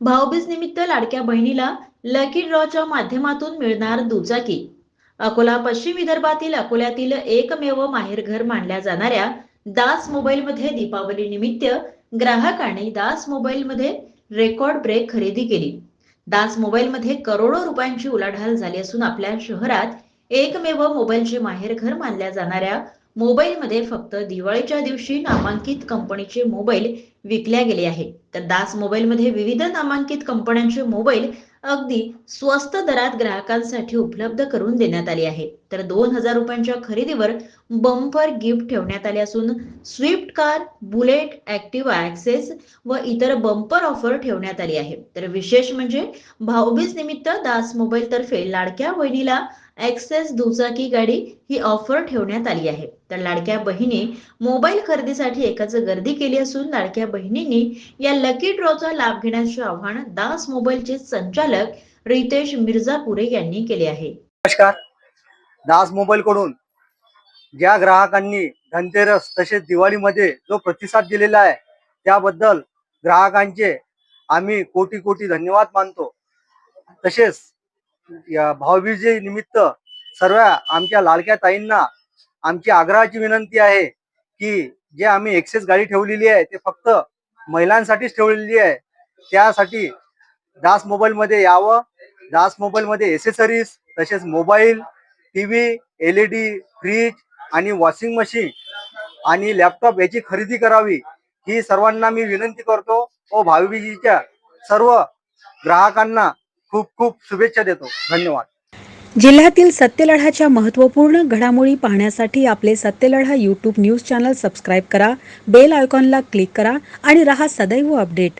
भाऊबीज निमित्त लाडक्या बहिणीला लकी ड्रॉच्या माध्यमातून मिळणार दुचाकी. अकोला पश्चिम विदर्भातील अकोल्यातील एकमेव माहेरघर मानल्या जाणाऱ्या दास मोबाईलमध्ये दीपावली निमित्त ग्राहकांनी दास मोबाईलमध्ये रेकॉर्ड ब्रेक खरेदी केली. दास मोबाईलमध्ये करोडो रुपयांची उलाढाल झाली असून आपल्या शहरात एकमेव मोबाईलचे माहेरघर मानल्या जाणाऱ्या मोबाईलमध्ये फक्त दिवाळीच्या दिवशी नामांकित कंपनीचे मोबाईल विकल्या गेले आहे. तर दास मोबाईलमध्ये विविध नामांकित कंपन्यांचे मोबाईल अगदी स्वस्त दरात ग्राहकांसाठी उपलब्ध करून देण्यात आले आहे. तर दोन हजार रुपयांच्या खरेदीवर बंपर गिफ्ट ठेवण्यात आले असून Swift car Bullet Activa Access व इतर बंपर ऑफर ठेवण्यात आली आहे. तर विशेष म्हणजे भाऊबीज निमित्त दास मोबाईल तर्फे लाडक्या बहिणीला ऍक्सेस दुचाकी गाडी ही ऑफर ठेवण्यात आली आहे. तर लाडक्या बहिणी मोबाईल खरेदीसाठी एकच गर्दी केली असून लाडक्या बहिणींनी या लकी ड्रॉचा लाभ घेण्याचे आव्हान दास मोबाईलचे संचालक रितेश मिर्झापुरे यांनी केले आहे. नमस्कार. दास मोबाईल कडून ज्या ग्राहकांनी धनतेरस तसेच दिवाळीमध्ये जो प्रतिसाद दिलेला आहे त्याबद्दल ग्राहकांचे आम्ही कोटी कोटी धन्यवाद मानतो. तसेच या भाऊबीजे निमित्त सर्व आमच्या लाडक्या ताईंना आमची आग्रहाची विनंती आहे की जे आम्ही एक्सेस गाडी ठेवलेली आहे ते फक्त महिलांसाठीच ठेवलेली आहे. त्यासाठी दास मोबाईलमध्ये यावं. दास मोबाईलमध्ये एसेसरीज तसेच mobile T V L E D fridge आणि वॉशिंग मशीन आणि लॅपटॉप याची खरेदी करावी ही सर्वांना मी विनंती करतो. व भावीबीजीच्या सर्व ग्राहकांना खूप खूप शुभेच्छा देतो. धन्यवाद. जिल्ह्यातील सत्यलढाच्या महत्त्वपूर्ण घडामोडी पाहण्यासाठी आपले Satyaladha YouTube news channel subscribe करा बेल आयकॉनला क्लिक करा आणि रहा सदैव अपडेट